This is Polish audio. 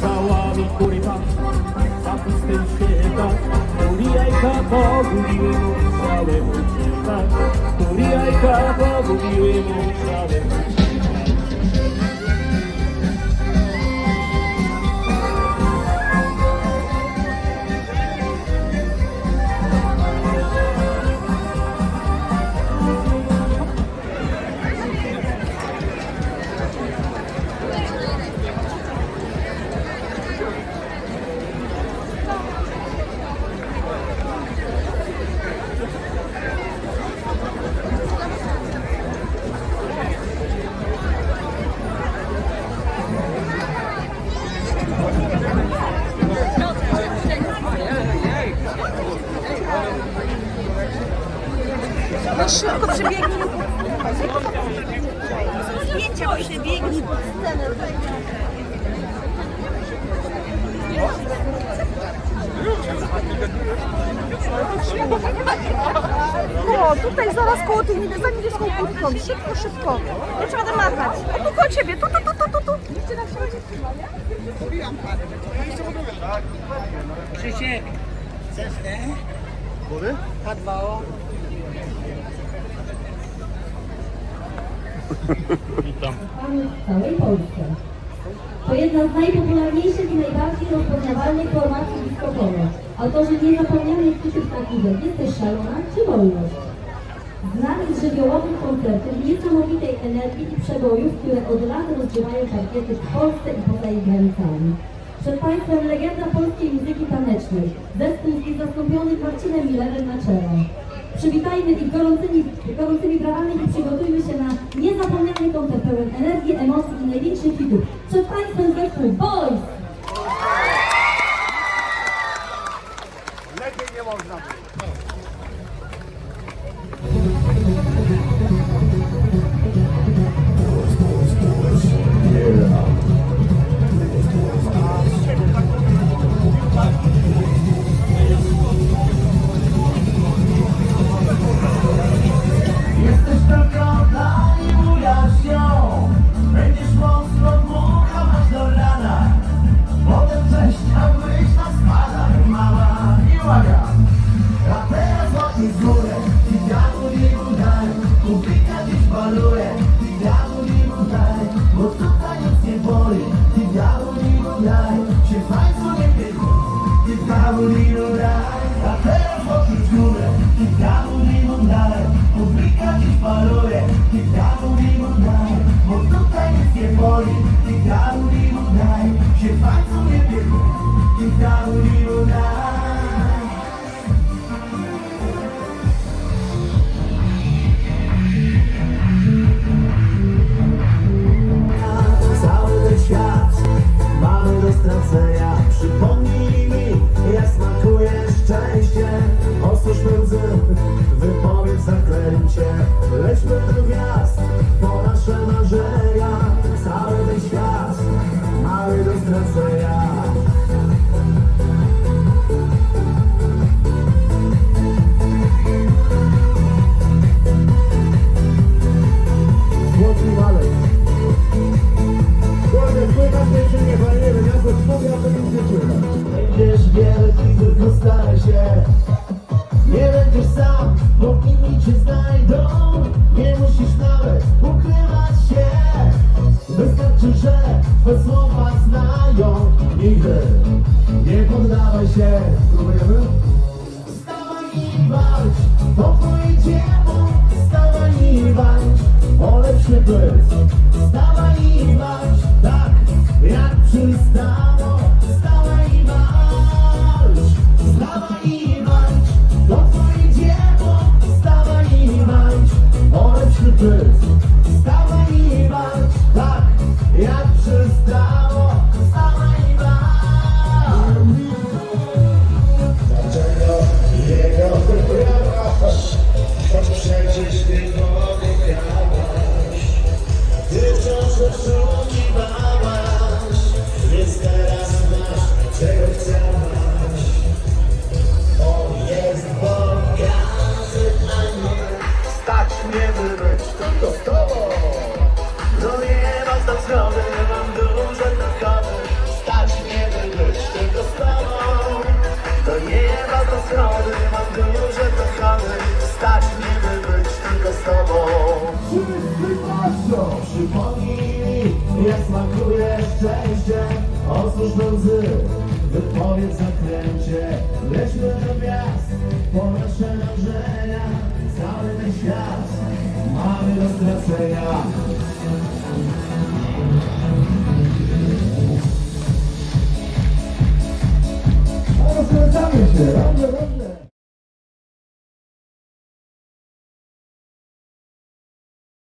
Całami kurwa, zapustej świata Kuri jajka szybko przebiegnij. Zdjęcia przebiegnij pod scenę. O, tutaj zaraz koło tych niebies, za niebieską kurtką. Szybko, szybko. Nie trzeba tam. A tu koło ciebie, tu, tu, tu, tu, tu. Idźcie na środzie. Krzysiek, chcesz, nie? Wody? H2O. Witam. To jedna z najpopularniejszych i najbardziej rozpoznawalnych formacji dyskopowe. Autorzy niezapomnianych hitów takich jak Jesteś szalona czy Wolność. Znany z żywiołowych koncertów, niesamowitej energii i przebojów, które od lat rozgrywają parkiety w Polsce i poza jej granicami. Przed Państwem legenda polskiej muzyki tanecznej, zespół zastąpiony Marcinem Millerem na czele. Przywitajmy ich gorącymi, gorącymi brawami i przygotujmy się na niezapomniany koncert pełen energii, emocji i największych hitów. Przed Państwem zespół Boys! Tutaj nic łzy, Nie musisz nawet ukrywać się. Wystarczy, że twoje słowa znają. Nigdy nie poddawaj się. Próbujemy? Wstawaj i walcz, to twoje dzieło. Wstawaj i walcz, o lepszy byt. Wstawaj przeszukiwałaś teraz masz, czego jest nie Stać mnie wybrać tylko z tobą. Nie ma stać nowy, mam duże dochody. Stać mnie wybrać tylko z tobą. To nie ma stać nowy, mam duże dochody. Stać mnie wybrać tylko z tobą. No, przypomnij Me łzy, wypowiedz zakręcie. Lećmy do gwiazd, po nasze marzenia Cały ten świat. Mamy do stracenia